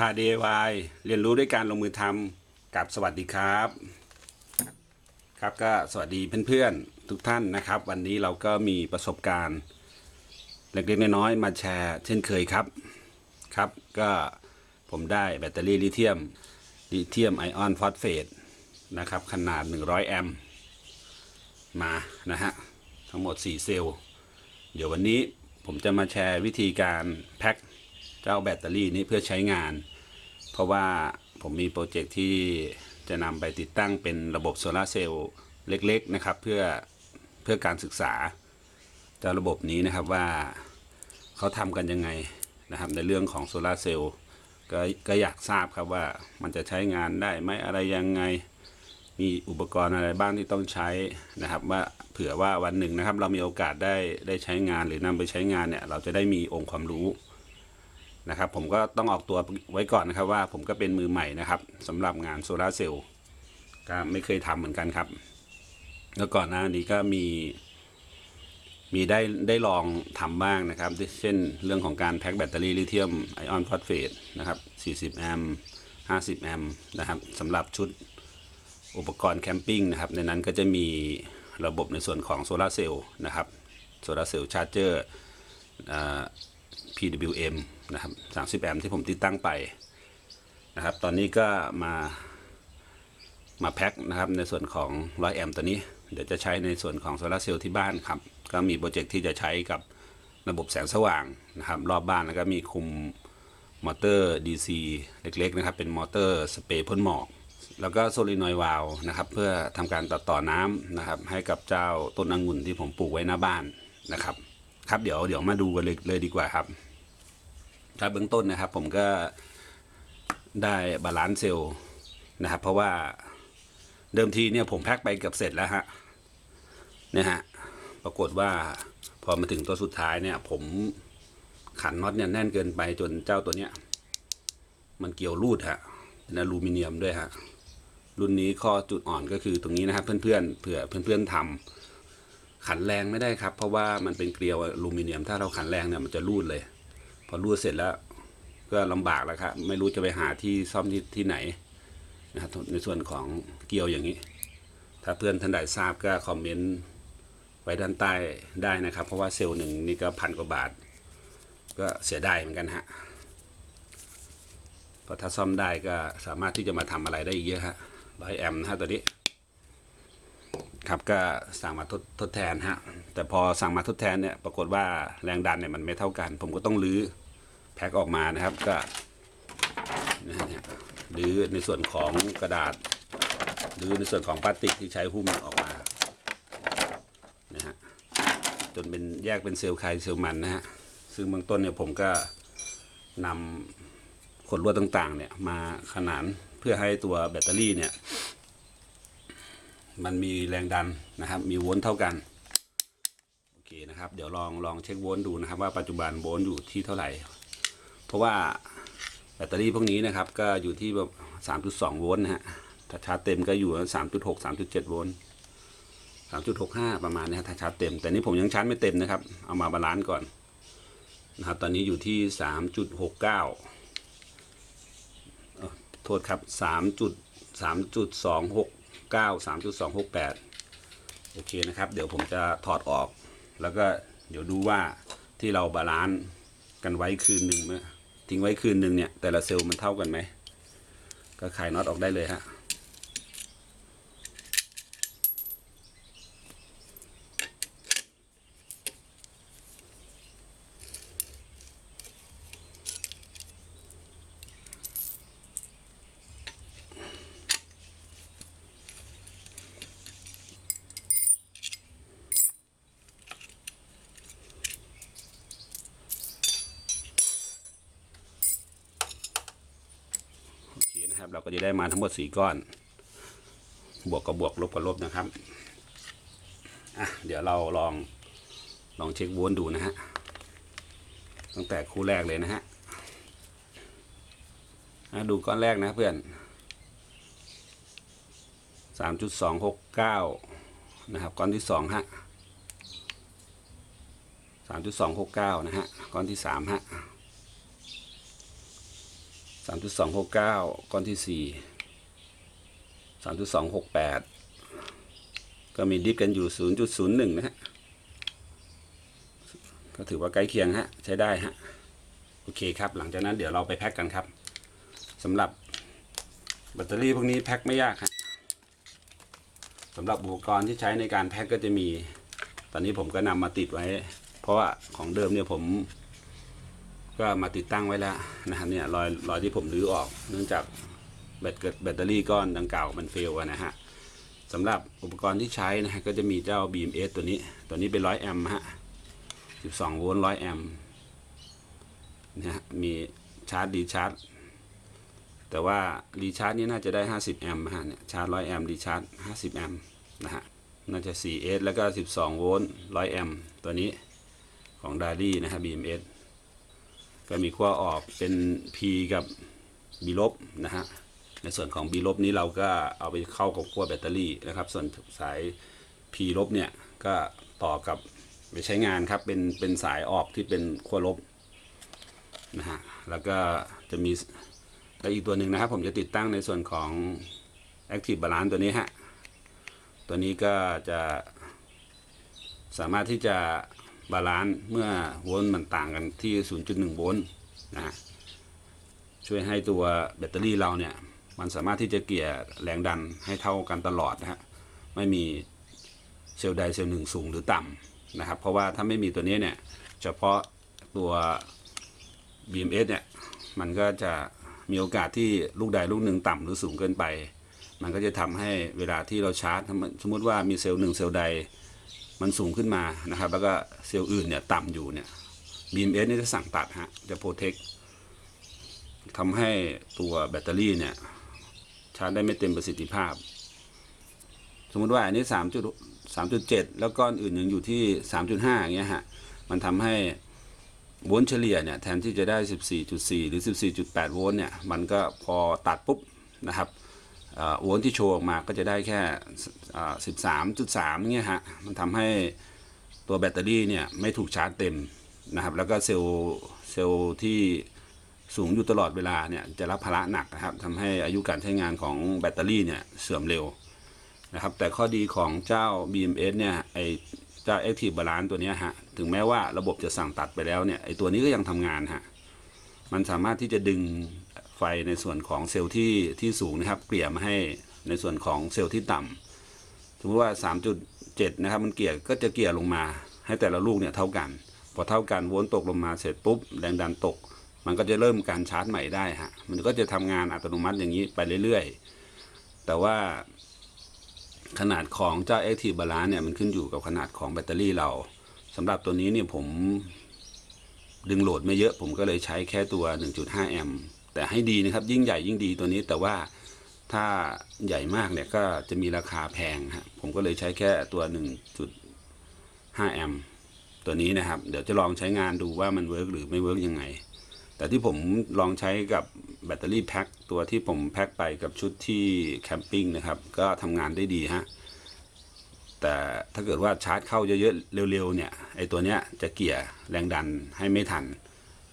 พา DIY เรียนรู้ด้วยการลงมือทำกับสวัสดีครับ ครับก็สวัสดีเพื่อนๆทุกท่านนะครับ วันนี้เราก็มีประสบการณ์เล็กๆน้อยๆมาแชร์เช่นเคยครับครับ ก็ผมได้แบตเตอรี่ลิเธียมลิเธียมไอออนฟอสเฟตนะครับ ขนาด 100 แอมป์มานะฮะ ทั้งหมด 4 เซลล์ เดี๋ยววันนี้ผมจะมาแชร์วิธีการแพ็ค เจ้าแบตเตอรี่นี้เพื่อใช้งาน เพราะว่าผมมีโปรเจกต์ที่จะนำไปติดตั้งเป็นระบบโซลาเซลล์เล็กๆนะครับ เพื่อเพื่อการศึกษาเจ้าระบบนี้นะครับว่าเขาทำกันยังไงนะครับในเรื่องของโซลาเซลล์ก็ก็อยากทราบครับว่ามันจะใช้งานได้ไหมอะไรยังไง มีอุปกรณ์อะไรบ้างที่ต้องใช้นะครับ ว่าเผื่อว่าวันหนึ่งนะครับ เรามีโอกาสได้ได้ใช้งานหรือนำไปใช้งานเนี่ย เราจะได้มีองค์ความรู้ นะครับ ผมก็ต้องออกตัวไว้ก่อนนะครับว่าผมก็เป็นมือใหม่นะครับสำหรับงานโซลาร์เซลล์ก็ไม่เคยทำเหมือนกันครับแล้วก่อนหน้านี้ก็มี มีได้ได้ลองทำบ้างนะครับ เช่นเรื่องของการแพ็คแบตเตอรี่ลิเธียมไอออนฟอสเฟตนะครับ 40 แอมป์ 50 แอมป์นะครับสำหรับชุดอุปกรณ์แคมปิ้งนะครับ ในนั้นก็จะมีระบบในส่วนของโซลาร์เซลล์นะครับโซลาร์เซลล์ชาร์จเจอร์ PWM นะครับ 30 แอมป์ที่ผมติดตั้งไปนะครับ ตอนนี้ก็มามาแพ็คนะครับในส่วนของ 100 แอมป์ตัวนี้ เดี๋ยวจะใช้ในส่วนของโซลาร์เซลล์ที่บ้านครับ ก็มีโปรเจกต์ที่จะใช้กับระบบแสงสว่างนะครับ รอบบ้านแล้วก็มีคุมมอเตอร์ DC เล็กๆนะครับ เป็นมอเตอร์สเปรย์พ่นหมอก แล้วก็โซลินอยวาลวนะครับ เพื่อทำการตัดต่อน้ำนะครับ ให้กับเจ้าต้นองุ่นที่ผมปลูกไว้หน้าบ้านนะครับ ครับเดี๋ยวเดี๋ยวมาดูกันเลยเลยดีกว่าครับ ครับเบื้องต้นนะครับ ผมก็ได้บาลานซ์เซลล์นะครับ เพราะว่าเดิมทีเนี่ยผมแพ็คไปเกือบเสร็จแล้วฮะเนี่ยฮะปรากฏว่าพอมาถึงตัวสุดท้ายเนี่ย ผมขันน็อตเนี่ยแน่นเกินไปจนเจ้าตัวเนี้ย มันเกี่ยวรูดฮะเป็นอลูมิเนียมด้วยฮะรุ่นนี้ข้อจุดอ่อนก็คือตรงนี้นะครับ เพื่อนๆเผื่อเพื่อนๆทำขันแรงไม่ได้ครับ เพราะว่ามันเป็นเกลียวอลูมิเนียม ถ้าเราขันแรงเนี่ยมันจะรูดเลย พอรูดเสร็จแล้ว ก็ลำบากแล้วครับไม่รู้จะไปหาที่ซ่อมที่ที่ไหนนะครับในส่วนของเกลียวอย่างนี้ ถ้าเพื่อนท่านใดทราบก็คอมเมนต์ไว้ด้านใต้ได้นะครับ เพราะว่าเซลล์หนึ่งนี่ก็พันกว่าบาท ก็เสียดายเหมือนกันฮะเพราะถ้าซ่อมได้ก็สามารถที่จะมาทำอะไรได้อีกเยอะฮะร้อยแอมป์นะฮะตัวนี้ ครับก็สั่งมาทดทดแทนฮะแต่พอสั่งมาทดแทนเนี่ยปรากฏว่าแรงดันเนี่ยมันไม่เท่ากัน ผมก็ต้องรื้อแพ็คออกมานะครับก็นะฮะรื้อในส่วนของกระดาษรื้อในส่วนของพลาสติกที่ใช้หุ้มออกมานะฮะจนเป็นแยกเป็นเซลล์ใครเซลล์มันนะฮะซึ่งเบื้องต้นเนี่ยผมก็นำขดลวดต่างๆเนี่ยมาขนานเพื่อให้ตัวแบตเตอรี่เนี่ย มันมีแรงดันนะครับ มีโวลต์เท่ากันโอเคนะครับ เดี๋ยวลองลองเช็คโวลต์ดูนะครับ ว่าปัจจุบันโวลต์อยู่ที่เท่าไหร่ เพราะว่าแบตเตอรี่พวกนี้นะครับก็อยู่ที่แบบสามจุดสองโวลต์นะฮะถ้าชาร์จเต็มก็อยู่สามจุดหกสามจุดเจ็ดโวลต์สามจุดหกห้าประมาณนี้ถ้าชาร์จเต็ม แต่นี่ผมยังชาร์จไม่เต็มนะครับ เอามาบาลานซ์ก่อนนะครับตอนนี้อยู่ที่สามจุดหกเก้าโทษครับสามจุดสามจุดสองหกเก้าสามจุดสองหกแปดโอเคนะครับ เดี๋ยวผมจะถอดออก แล้วก็เดี๋ยวดูว่าที่เราบาลานซ์กันไว้คืนหนึ่งเมื่อทิ้งไว้คืนหนึ่งเนี่ย แต่ละเซลล์มันเท่ากันไหม ก็ขายน็อตออกได้เลยฮะ โอเคนะครับ เรา ก็จะได้มาทั้งหมดสี่ก้อน บวกกับบวกลบกับลบนะครับอะเดี๋ยวเราลองลองเช็ควลต์ดูนะฮะตั้งแต่คู่แรกเลยนะฮะอะดูก้อนแรกนะเพื่อนสามจุดสองหกเก้านะครับก้อนที่สองฮะสามจุดสองหกเก้านะฮะก้อนที่สามฮะ สามจุดสองหกเก้าก้อนที่สี่สามจุดสองหกแปดก็มีดิฟกันอยู่ศูนย์จุดศูนย์หนึ่งนะฮะ ก็ถือว่าใกล้เคียงฮะ ใช้ได้ฮะ โอเคครับ หลังจากนั้นเดี๋ยวเราไปแพ็กกันครับสำหรับแบตเตอรี่พวกนี้แพ็กไม่ยากฮะสำหรับอุปกรณ์ที่ใช้ในการแพ็กก็จะมี ตอนนี้ผมก็นำมาติดไว้ เพราะว่าของเดิมเนี่ยผม ก็มาติดตั้งไว้แล้วนะครับเนี่ยรอยรอยที่ผมรื้อออก เนื่องจากแบตเกิดแบตเตอรี่ก้อนดังกล่าวมันเฟลนะฮะสำหรับอุปกรณ์ที่ใช้นะฮะก็จะมีเจ้า BMS ตัวนี้ ตัวนี้เป็นร้อยแอมฮะ12 โวลต์100แอมนะฮะมีชาร์จดีชาร์จ แต่ว่ารีชาร์จนี่น่าจะได้ 50 แอมฮะเนี่ยชาร์จ100แอมป์รีชาร์จ 50 แอมนะฮะน่าจะ 4S แล้วก็ 12 โวลต์100แอมตัวนี้ของดารี่นะฮะ BMS ก็มีขั้วออกเป็น P กับ B ลบนะฮะในส่วนของ B ลบนี้เราก็เอาไปเข้ากับขั้วแบตเตอรี่นะครับ ส่วนสาย P ลบเนี่ยก็ต่อกับไปใช้งานครับเป็นเป็นสายออกที่เป็นขั้วลบนะฮะแล้วก็จะมีแล้วอีกตัวหนึ่งนะครับ ผมจะติดตั้งในส่วนของ Active Balance ตัวนี้ฮะตัวนี้ก็จะสามารถที่จะ บาลานซ์เมื่อโวลต์มันต่างกันที่ 0.1 โวลต์นะฮะช่วยให้ตัวแบตเตอรี่เราเนี่ย มันสามารถที่จะเกลี่ยแรงดันให้เท่ากันตลอดนะฮะไม่มีเซลล์ใดเซลล์หนึ่งสูงหรือต่ำนะครับ เพราะว่าถ้าไม่มีตัวนี้เนี่ย เฉพาะตัว BMS เนี่ย มันก็จะมีโอกาสที่ลูกใดลูกหนึ่งต่ำหรือสูงเกินไป มันก็จะทำให้เวลาที่เราชาร์จ สมมติว่ามีเซลล์หนึ่งเซลล์ใด มันสูงขึ้นมานะครับ แล้วก็เซลล์อื่นเนี่ยต่ำอยู่เนี่ย BMS เนี่ยจะสั่งตัดฮะจะโปรเทคทำให้ตัวแบตเตอรี่เนี่ยชาร์จได้ไม่เต็มประสิทธิภาพ สมมุติว่าอันนี้3จุด3.7 แล้วก้อนอื่นยังอยู่ที่ 3.5อย่างเงี้ยฮะมันทำให้โวลต์เฉลี่ยเนี่ยแทนที่จะได้ 14.4 หรือ 14.8 โวลต์เนี่ย มันก็พอตัดปุ๊บนะครับ เอ่อโวลต์ที่โชว์ออกมาก็จะได้แค่ 13.3เงี้ยฮะ มันทำให้ตัวแบตเตอรี่เนี่ยไม่ถูกชาร์จเต็มนะครับ แล้วก็เซลล์เซลล์ที่สูงอยู่ตลอดเวลาเนี่ยจะรับภาระหนักนะครับทำให้อายุการใช้งานของแบตเตอรี่เนี่ยเสื่อมเร็วนะครับ แต่ข้อดีของเจ้า BMS เนี่ยไอเจ้า Active Balance ตัวนี้ฮะ ถึงแม้ว่าระบบจะสั่งตัดไปแล้วเนี่ยไอตัวนี้ก็ยังทำงานฮะ มันสามารถที่จะดึง ไฟในส่วนของเซลล์ที่ที่สูงนะครับ เกลี่ยมาให้ในส่วนของเซลล์ที่ต่ำสมมติว่า 3.7 นะครับ มันเกลี่ยก็จะเกลี่ยลงมา ให้แต่ละลูกเนี่ยเท่ากัน พอเท่ากันวลต์ตกลงมาเสร็จปุ๊บแรงดันตก มันก็จะเริ่มการชาร์จใหม่ได้ฮะมันก็จะทำงานอัตโนมัติอย่างนี้ไปเรื่อยๆ แต่ว่าขนาดของเจ้า Active Balance เนี่ยมันขึ้นอยู่กับขนาดของแบตเตอรี่เราสำหรับตัวนี้เนี่ยผมดึงโหลดไม่เยอะผมก็เลยใช้แค่ตัว 1.5 แอมป์ แต่ให้ดีนะครับยิ่งใหญ่ยิ่งดีตัวนี้แต่ว่าถ้าใหญ่มากเนี่ยก็จะมีราคาแพงฮะผมก็เลยใช้แค่ตัว 1.5 แอมตัวนี้นะครับ เดี๋ยวจะลองใช้งานดูว่ามันเวิร์กหรือไม่เวิร์กยังไง แต่ที่ผมลองใช้กับแบตเตอรี่แพ็คตัวที่ผมแพ็คไปกับชุดที่แคมปิ้งนะครับ ก็ทำงานได้ดีฮะแต่ถ้าเกิดว่าชาร์จเข้าเยอะๆเร็วๆเนี่ยไอตัวเนี้ยจะเกี่ยแรงดันให้ไม่ทัน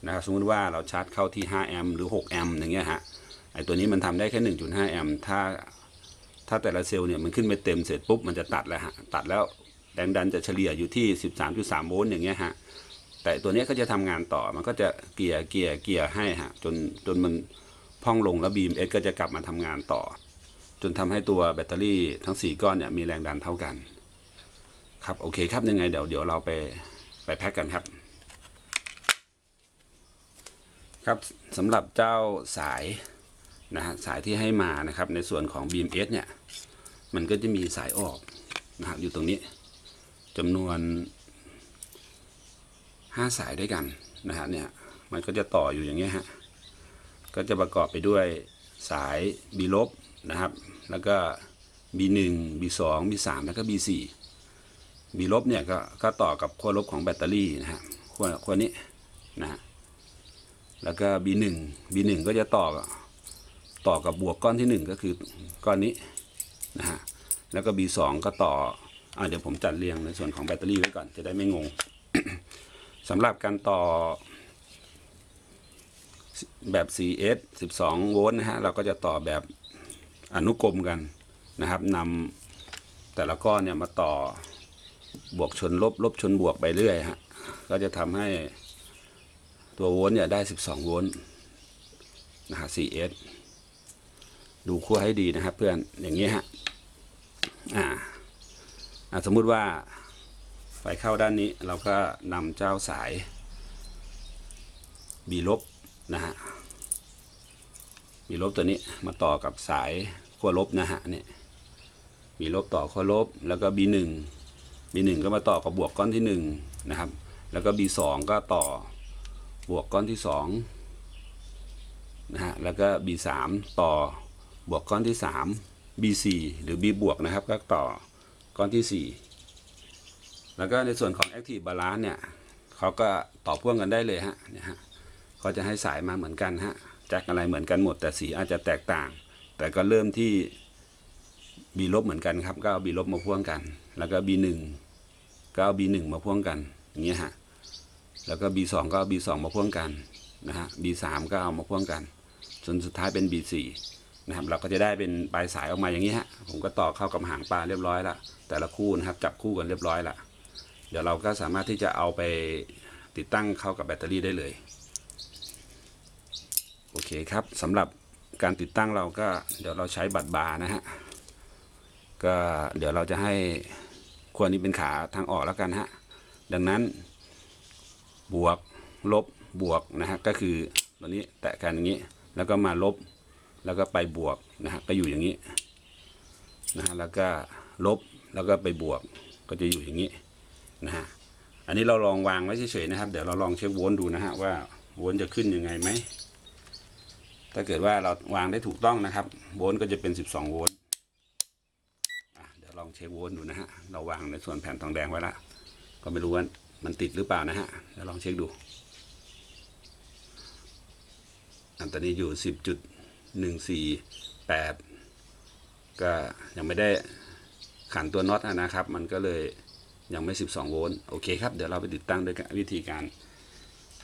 นะครับสมมติว่าเราชาร์จเข้าที่5แอมป์หรือ6แอมป์อย่างเงี้ยฮะไอตัวนี้มันทำได้แค่ 1.5 แอมป์ถ้าถ้าแต่ละเซลล์เนี่ยมันขึ้นไปเต็มเสร็จปุ๊บมันจะตัดแล้วฮะตัดแล้วแรงดันจะเฉลี่ยอยู่ที่ 13.3 โวลต์อย่างเงี้ยฮะแต่ตัวนี้ก็จะทำงานต่อมันก็จะเกียร์เกียร์เกียร์ให้ฮะจนจนมันพองลงแล้วบีมเอสก็จะกลับมาทำงานต่อ จนทำให้ตัวแบตเตอรี่ทั้ง 4 ก้อนเนี่ยมีแรงดันเท่ากัน ครับโอเคครับยังไงเดี๋ยวเดี๋ยวเราไปไปแพ็กกันครับ ครับสำหรับเจ้าสายนะฮะสายที่ให้มานะครับ ในส่วนของ BMS เนี่ย มันก็จะมีสายออกนะครับอยู่ตรงนี้จำนวนห้าสายด้วยกันนะฮะเนี่ยมันก็จะต่ออยู่อย่างเงี้ยฮะก็จะประกอบไปด้วยสาย B ลบนะครับ แล้วก็ B1 B2 B3 แล้วก็ B4 B ลบเนี่ยก็ก็ต่อกับขั้วลบของแบตเตอรี่นะฮะขั้วขั้วนี้นะฮะ แล้วก็ B1 B1 ก็จะต่อต่อกับบวกก้อนที่ 1 ก็คือก้อนนี้นะฮะแล้วก็ B2 ก็ต่ออ่าเดี๋ยวผมจัดเรียงในส่วนของแบตเตอรี่ไว้ก่อนจะได้ไม่งงสำหรับการต่อแบบ CS 12 โวลต์นะฮะเราก็จะต่อแบบอนุกรมกันนะครับนำแต่ละก้อนเนี่ยมาต่อบวกชนลบลบชนบวกไปเรื่อยฮะก็จะทำให้ ตัวโวลต์เนี่ยได้ 12 โวลต์นะฮะ CS ดูขั้วให้ดีนะครับเพื่อนอย่างนี้ฮะอ่าสมมุติว่าไฟเข้าด้านนี้เราก็นำเจ้าสาย B ลบนะฮะ B ลบตัวนี้มาต่อกับสายขั้วลบนะฮะเนี่ย B ลบต่อขั้วลบแล้วก็ B หนึ่ง B หนึ่งก็มาต่อกับบวกก้อนที่หนึ่งนะครับแล้วก็ B สองก็ต่อ บวกก้อนที่สองนะฮะแล้วก็ B สามต่อบวกก้อนที่สาม B สี่หรือ B บวกนะครับ ก็ต่อก้อนที่สี่แล้วก็ในส่วนของ Active Balance เนี่ยเขาก็ต่อพ่วงกันได้เลยฮะเนี่ยฮะเขาจะให้สายมาเหมือนกันฮะแจ็คอะไรเหมือนกันหมด แต่สีอาจจะแตกต่าง แต่ก็เริ่มที่ B ลบเหมือนกันครับก็เอา B ลบมาพ่วงกัน แล้วก็ B หนึ่งก็เอา B หนึ่งมาพ่วงกันอย่างเงี้ยฮะ แล้วก็ B สองก็เอา B สองมาพ่วงกันนะฮะ B สามก็เอามาพ่วงกัน จนสุดท้ายเป็น B สี่นะครับเราก็จะได้เป็นปลายสายออกมาอย่างนี้ฮะผมก็ต่อเข้ากับหางปลาเรียบร้อยละแต่ละคู่นะครับจับคู่กันเรียบร้อยละเดี๋ยวเราก็สามารถที่จะเอาไปติดตั้งเข้ากับแบตเตอรี่ได้เลยโอเคครับสำหรับการติดตั้งเราก็เดี๋ยวเราใช้บัตรบาร์นะฮะก็เดี๋ยวเราจะให้ควรนี้เป็นขาทางออกแล้วกันฮะดังนั้น บวก ลบ บวกนะฮะ ก็คือตัวนี้แตะกันอย่างนี้ แล้วก็มาลบ แล้วก็ไปบวกนะฮะ ก็อยู่อย่างนี้นะฮะ แล้วก็ลบ แล้วก็ไปบวก ก็จะอยู่อย่างนี้นะฮะ อันนี้เราลองวางไว้เฉยๆนะครับ เดี๋ยวเราลองเช็คโวลต์ดูนะฮะว่าโวลต์จะขึ้นยังไงไหม ถ้าเกิดว่าเราวางได้ถูกต้องนะครับ โวลต์ก็จะเป็น 12 โวลต์อะเดี๋ยวลองเช็คโวลต์ดูนะฮะ เราวางในส่วนแผ่นทองแดงไว้ละ ก็ไม่รู้ว่า มันติดหรือเปล่านะฮะเดี๋ยวลองเช็คดูอันตอนนี้อยู่10.148ก็ยังไม่ได้ขันตัวน็อตนะครับ มันก็เลยยังไม่ 12 โวลต์โอเคครับ เดี๋ยวเราไปติดตั้งด้วยวิธีการ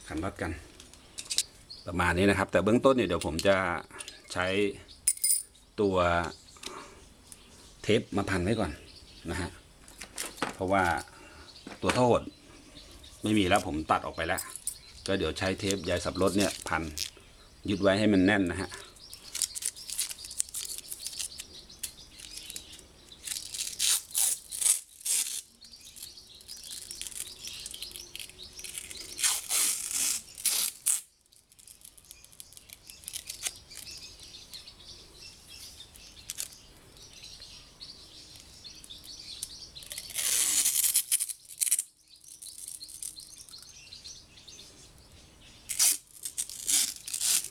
ขันน็อตกัน ประมาณนี้นะครับ แต่เบื้องต้นเนี่ยเดี๋ยวผมจะใช้ตัวเทปมาพันไว้ก่อนนะฮะเพราะว่าตัวท่อหด ไม่มีแล้วผมตัดออกไปแล้ว ก็เดี๋ยวใช้เทปใยสับรถเนี่ยพันยึดไว้ให้มันแน่นนะฮะ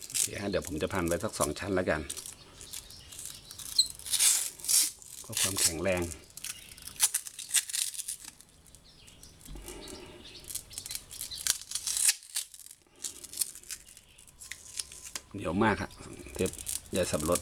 โอเคฮะเดี๋ยวผมจะพันไว้ สักสองชั้นแล้วกันก็ความแข็งแรงเหนียวมากครับเทปใยสับรถ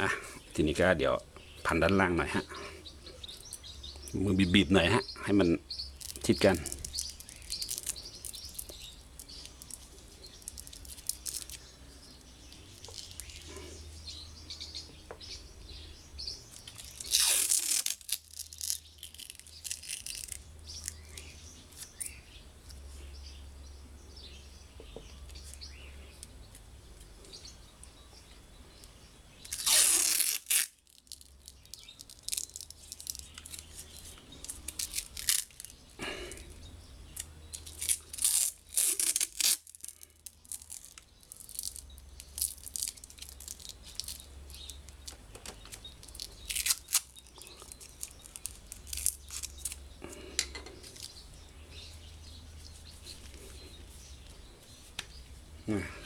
อะทีนี้ ก็เดี๋ยวพันด้านล่างหน่อยฮะมือบีบๆหน่อยฮะ ให้มันชิดกัน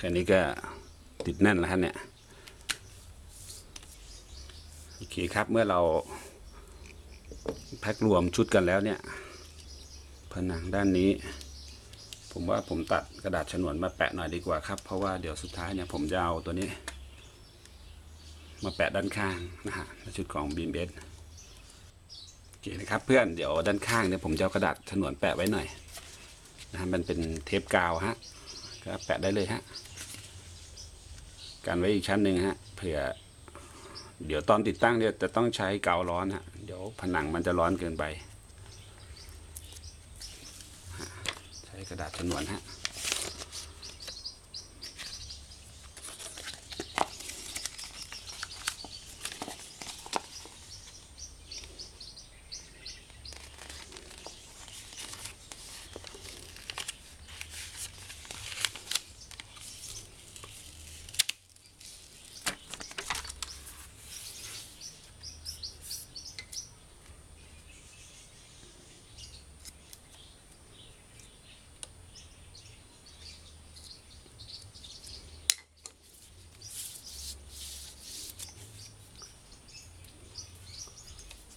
อะแค่นี้ก็ติดแน่นแล้วฮะเนี่ยโอเคครับเมื่อเราแพ็ครวมชุดกันแล้วเนี่ย ผนังด้านนี้ ผมว่าผมตัดกระดาษฉนวนมาแปะหน่อยดีกว่าครับ เพราะว่าเดี๋ยวสุดท้ายเนี่ยผมจะเอาตัวนี้ มาแปะด้านข้างนะฮะชุดของบีมเอสโอเคนะครับเพื่อนเดี๋ยวด้านข้างเนี่ยผมจะเอากระดาษฉนวนแปะไว้หน่อยนะฮะมันเป็นเทปกาวฮะก็แปะได้เลยฮะ กันไว้อีกชั้นหนึ่งฮะเผื่อ เดี๋ยวตอนติดตั้งเนี่ยจะต้องใช้กาวร้อนฮะเดี๋ยวผนังมันจะร้อนเกินไป ใช้กระดาษฉนวนฮะ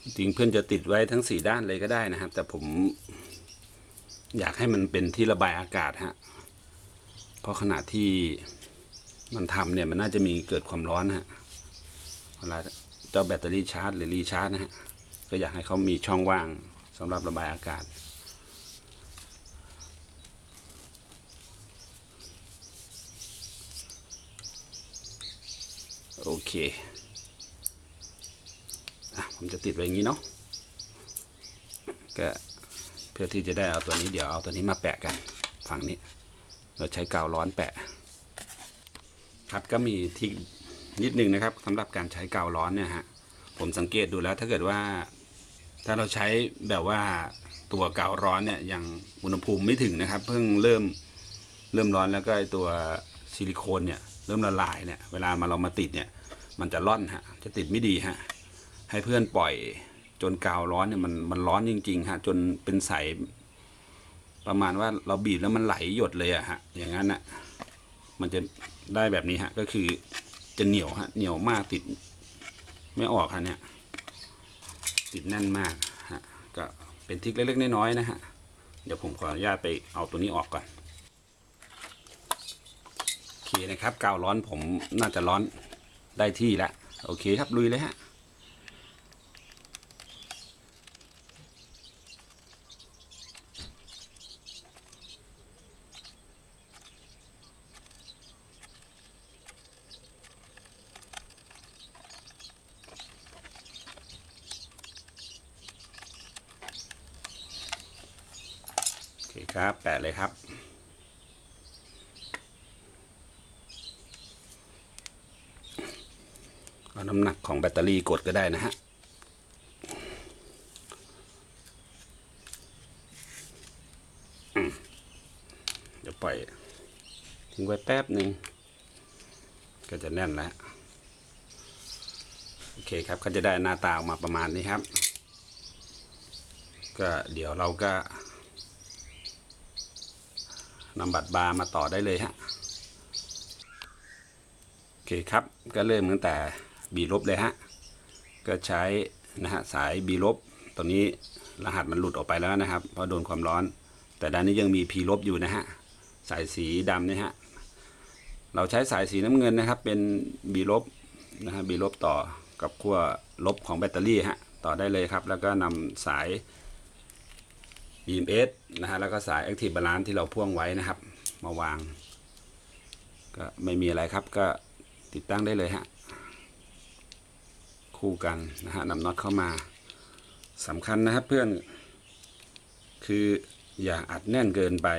จริงเพื่อนจะติดไว้ทั้งสี่ด้านเลยก็ได้นะครับ แต่ผมอยากให้มันเป็นที่ระบายอากาศฮะ เพราะขณะที่มันทำเนี่ยมันน่าจะมีเกิดความร้อนฮะ เวลาเจ้าแบตเตอรี่ชาร์จ หรือรีชาร์จนะฮะ ก็อยากให้เขามีช่องว่างสำหรับระบายอากาศโอเค ผมจะติดไว้อย่างนี้เนาะก็เพื่อที่จะได้เอาตัวนี้เดี๋ยวเอาตัวนี้มาแปะกันฝั่งนี้ เราใช้กาวร้อนแปะ ครับก็มีที่นิดนึงนะครับสำหรับการใช้กาวร้อนเนี่ยฮะผมสังเกตดูแล้วถ้าเกิดว่า ถ้าเราใช้แบบว่าตัวกาวร้อนเนี่ยยังอุณหภูมิไม่ถึงนะครับ เพิ่งเริ่มเริ่มร้อนแล้วก็ตัวซิลิโคนเนี่ยเริ่มละลายเนี่ยเวลามาเรามาติดเนี่ยมันจะร่อนฮะจะติดไม่ดีฮะ ให้เพื่อนปล่อยจนกาวร้อนเนี่ยมันมันร้อนจริงๆฮะจนเป็นใสประมาณว่าเราบีบแล้วมันไหลหยดเลยอะฮะอย่างนั้นอะมันจะได้แบบนี้ฮะก็คือจะเหนียวฮะเหนียวมากติด ไม่ออกฮะเนี่ยติดแน่นมากฮะก็เป็นทิกเล็กๆน้อยๆนะฮะเดี๋ยวผมขออนุญาตไปเอาตัวนี้ออกก่อนโอเคนะครับกาวร้อนผมน่าจะร้อนได้ที่แล้วโอเคครับลุยเลยฮะ ครับ แปะเลยครับ เอาน้ำหนักของแบตเตอรี่กดก็ได้นะฮะเดี๋ยวปล่อยทิ้งไว้แป๊บหนึ่งก็จะแน่นแล้ว โอเคครับก็จะได้หน้าตาออกมาประมาณนี้ครับ ก็เดี๋ยวเราก็ นำบัตรบาร์มาต่อได้เลยฮะโอเคครับก็เริ่มตั้งแต่บีลบเลยฮะก็ใช้นะฮะสายบีลบตรงนี้รหัสมันหลุดออกไปแล้วนะครับ เพราะโดนความร้อน แต่ด้านนี้ยังมีพีลบอยู่นะฮะสายสีดำนี่ฮะเราใช้สายสีน้ำเงินนะครับ เป็นบีลบนะฮะบีลบต่อกับขั้วลบของแบตเตอรี่ฮะต่อได้เลยครับ แล้วก็นำสาย BMS นะฮะแล้วก็สาย Active Balance ที่เราพ่วงไว้นะครับ มาวาง ก็ไม่มีอะไรครับก็ติดตั้งได้เลยฮะคู่กันนะฮะนำน็อตเข้ามาสำคัญนะครับเพื่อน คืออย่าอัดแน่นเกินไป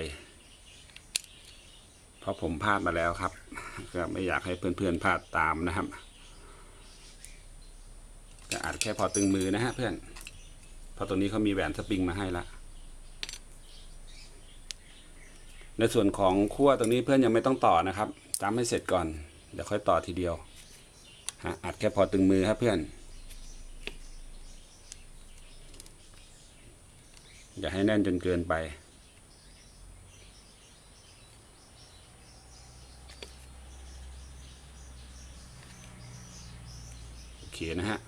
เพราะผมพลาดมาแล้วครับ ก็ไม่อยากให้เพื่อนๆพลาดตามนะครับก็อัดแค่พอตึงมือนะฮะเพื่อนเพราะตรงนี้เขามีแหวนสปริงมาให้ละ ในส่วนของขั้วตรงนี้เพื่อนยังไม่ต้องต่อนะครับจำให้เสร็จก่อนเดี๋ยวค่อยต่อทีเดียวฮะอัดแค่พอตึงมือครับเพื่อน อย่าให้แน่นจนเกินไปโอเคนะฮะ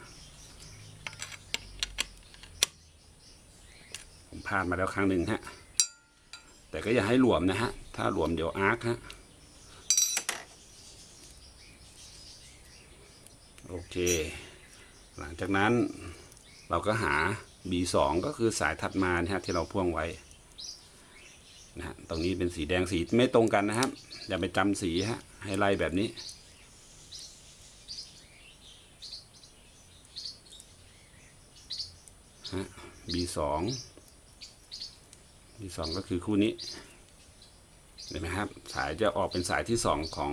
ผมพลาดมาแล้วครั้งหนึ่งฮะ แต่ก็อย่าให้หลวมนะฮะ ถ้าหลวมเดี๋ยวอาร์คฮะ โอเค หลังจากนั้นเราก็หา B2 ก็คือสายถัดมานะฮะที่เราพ่วงไว้นะฮะตรงนี้เป็นสีแดงสีไม่ตรงกันนะครับ อย่าไปจำสีฮะ ให้ไล่แบบนี้ฮะ B2 B2 ก็คือคู่นี้เห็นไหมครับ สายจะออกเป็นสายที่สองของ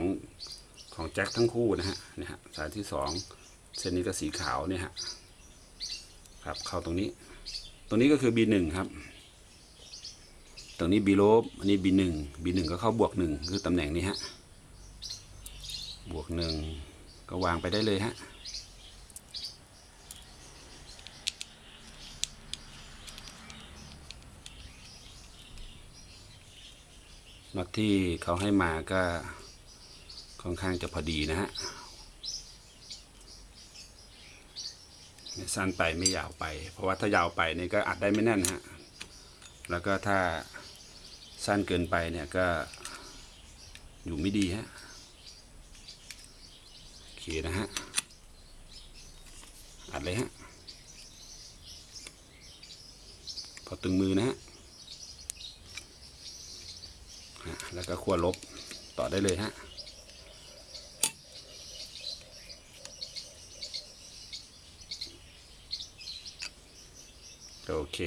ของแจ็คทั้งคู่นะฮะเนี่ยฮะสายที่สองเส้นนี้ก็สีขาวเนี่ยฮะครับเข้าตรงนี้ ตรงนี้ก็คือ B1 ครับ ตรงนี้ B ลบอันนี้ B1 B1 ก็เข้าบวกหนึ่งคือตำแหน่งนี้ฮะบวกหนึ่งก็วางไปได้เลยฮะ น็อตที่เขาให้มาก็ค่อนข้างจะพอดีนะฮะไม่สั้นไปไม่ยาวไป เพราะว่าถ้ายาวไปนี่ก็อัดได้ไม่แน่นฮะแล้วก็ถ้าสั้นเกินไปเนี่ยก็อยู่ไม่ดีฮะโอเคนะฮะอัดเลยฮะพอตึงมือนะฮะ ฮะ แล้วก็ขั้วลบต่อได้เลยฮะโอเค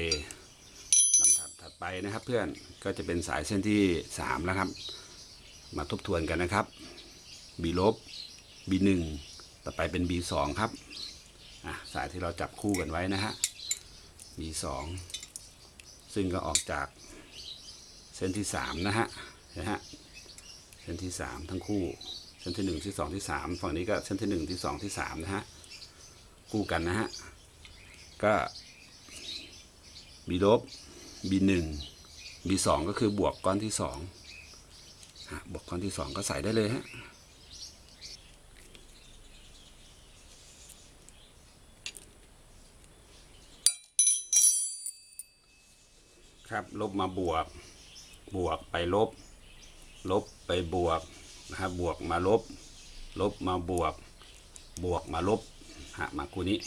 ลำดับถัดไปนะครับ เพื่อนก็จะเป็นสายเส้นที่สามแล้วครับ มาทบทวนกันนะครับ B ลบ B หนึ่งต่อไปเป็น B สองครับสายที่เราจับคู่กันไว้นะฮะ B สองซึ่งก็ออกจาก เส้นที่สามนะฮะเนฮะเส้นที่สามทั้งคู่ เส้นที่หนึ่งที่สองที่สามฝั่งนี้ก็เส้นที่หนึ่งที่สองที่สามนะฮะคู่กันนะฮะก็บีลบบีหนึ่งบีสองก็คือบวกก้อนที่สองฮะบวกก้อนที่สองก็ใส่ได้เลยฮะครับ ลบมาบวก บวกไปลบ ลบไปบวกนะครับบวกมาลบ ลบมาบวก บวกมาลบฮะมาคู่นี้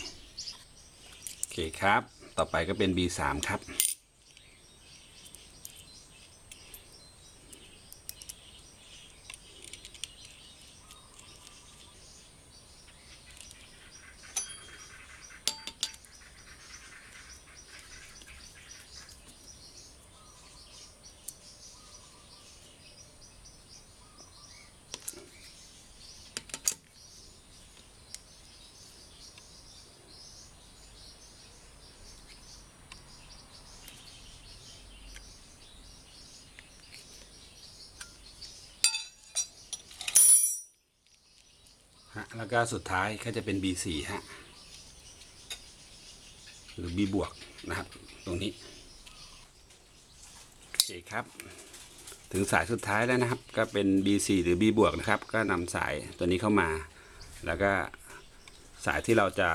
โอเคครับ ต่อไปก็เป็น B3 ครับ ฮะแล้วก็สุดท้ายก็จะเป็น B4 ฮะหรือ B บวกนะครับ ตรงนี้โอเคครับ ถึงสายสุดท้ายแล้วนะครับ ก็เป็น B4 หรือ B บวกนะครับ ก็นำสายตัวนี้เข้ามา แล้วก็สายที่เราจะ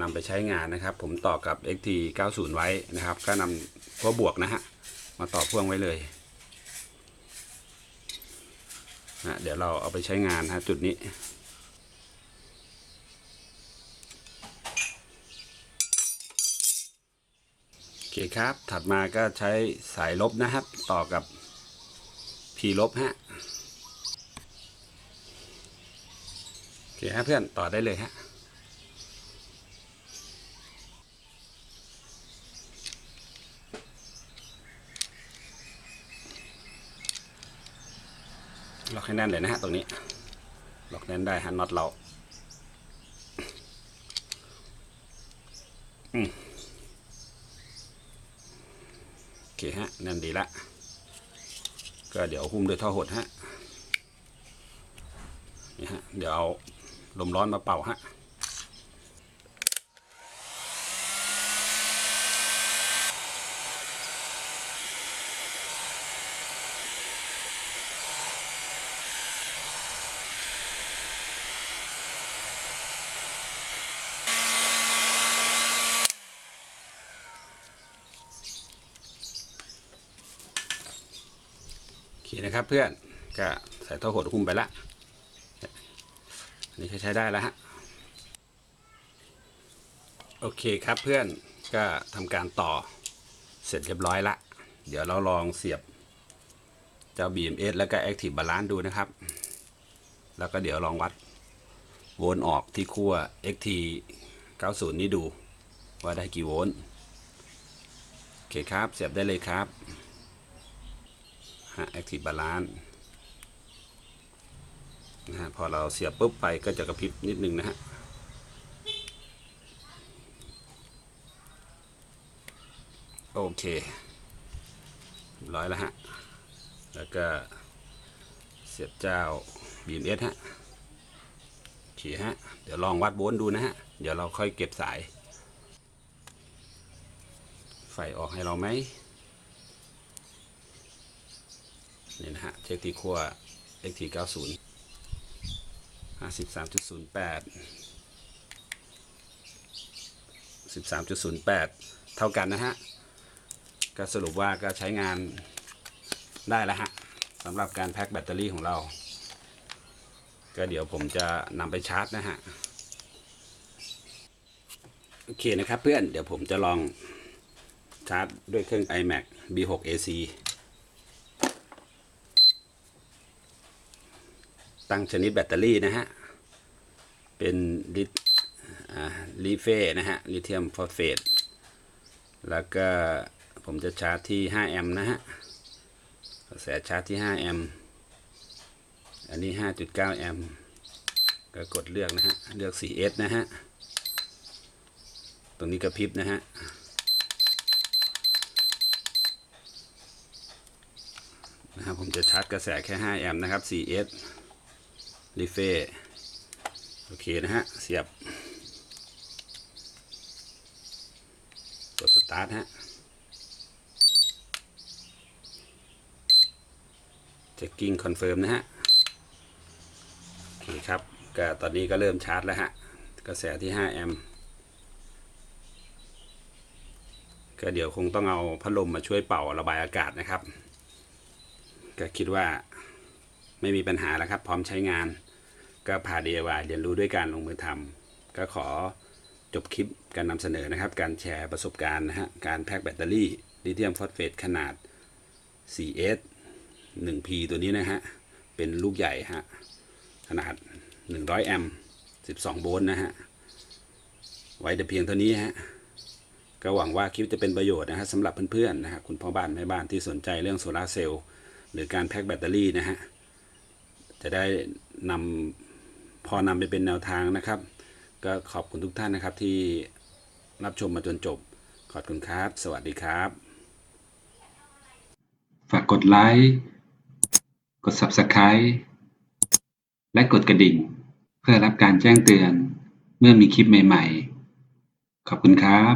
นำไปใช้งานนะครับ ผมต่อกับ XT 90 ไว้นะครับ ก็นำขั้วบวกนะฮะมาต่อพ่วงไว้เลยนะเดี๋ยวเราเอาไปใช้งานฮะจุดนี้ โอเคครับ ถัดมาก็ใช้สายลบนะครับ ต่อกับ P ลบฮะ โอเคฮะเพื่อนต่อได้เลยฮะ ล็อกให้แน่นเลยนะฮะตรงนี้ ล็อกแน่นได้ฮะน็อตเรา อืม โอเคฮะแน่นดีละ ก็เดี๋ยวหุ้มด้วยท่อหดฮะนี่ฮะ เดี๋ยวเอาลมร้อนมาเป่าฮะ ครับเพื่อนก็ใส่ท่อหดหุ้มไปละอันนี้ใช้ได้แล้วฮะโอเคครับเพื่อนก็ทำการต่อเสร็จเรียบร้อยละ เดี๋ยวเราลองเสียบเจ้า BMS แล้วก็ Active Balance ดูนะครับ แล้วก็เดี๋ยวลองวัดโวลต์ออกที่ขั้ว XT 90 นี้ดู ว่าได้กี่โวลต์โอเคครับ เสียบได้เลยครับะ Active Balance นะฮะพอเราเสียบปุ๊บไปก็จะกระพริบนิดนึงนะฮะโอเคร้อยแล้วฮะ แล้วก็เสียบเจ้า BMS ฮะโอเคฮะ เดี๋ยวลองวัดโวลต์ดูนะฮะ เดี๋ยวเราค่อยเก็บสาย ไฟออกให้เราไหม นี่นะฮะเช็คที่ขั้ว XT 90 53.08 13.08 เท่ากันนะฮะ ก็สรุปว่าก็ใช้งานได้แล้วฮะสำหรับการแพ็คแบตเตอรี่ของเรา ก็เดี๋ยวผมจะนำไปชาร์จนะฮะ โอเคนะครับเพื่อน เดี๋ยวผมจะลองชาร์จด้วยเครื่อง iMac B6 AC ตั้งชนิดแบตเตอรี่นะฮะ เป็นลิลีเฟ่นะฮะลิเธียมฟอสเฟตแล้วก็ผมจะชาร์จที่ 5 แอมป์นะฮะกระแสชาร์จที่ 5 แอมป์อันนี้ 5.9 แอมป์ก็กดเลือกนะฮะ เลือก 4S นะฮะ ตรงนี้กระพริบนะฮะนะครับผมจะชาร์จกระแสแค่ 5 แอมป์นะครับ 4S รีเฟ่โอเคนะฮะ เสียบกดสตาร์ทฮะ เช็คกิ้งคอนเฟิร์มนะฮะ โอเคครับ ก็ตอนนี้ก็เริ่มชาร์จแล้วฮะ กระแสที่ 5 แอมป์ก็เดี๋ยวคงต้องเอาพัดลมมาช่วยเป่าระบายอากาศนะครับ ก็คิดว่าไม่มีปัญหาแล้วครับ พร้อมใช้งาน ก็พา DIY เรียนรู้ด้วยการลงมือทำก็ขอจบคลิปการนำเสนอนะครับ การแชร์ประสบการณ์นะฮะการแพ็คแบตเตอรี่ลิเธียมฟอสเฟตขนาด 4S 1P ตัวนี้นะฮะ เป็นลูกใหญ่ฮะ ขนาด 100 แอมป์12 โวลต์นะฮะ ไว้แต่เพียงเท่านี้ฮะ ก็หวังว่าคลิปจะเป็นประโยชน์นะฮะสำหรับเพื่อนๆนะฮะคุณพ่อบ้านแม่บ้านที่สนใจเรื่องโซลาร์เซลล์หรือการแพ็คแบตเตอรี่นะฮะ จะได้นำ พอนำไปเป็นแนวทางนะครับ ก็ขอบคุณทุกท่านนะครับที่รับชมมาจนจบ ขอบคุณครับ สวัสดีครับ ฝากกดไลค์กด Subscribe และกดกระดิ่ง เพื่อรับการแจ้งเตือนเมื่อมีคลิปใหม่ ๆ ขอบคุณครับ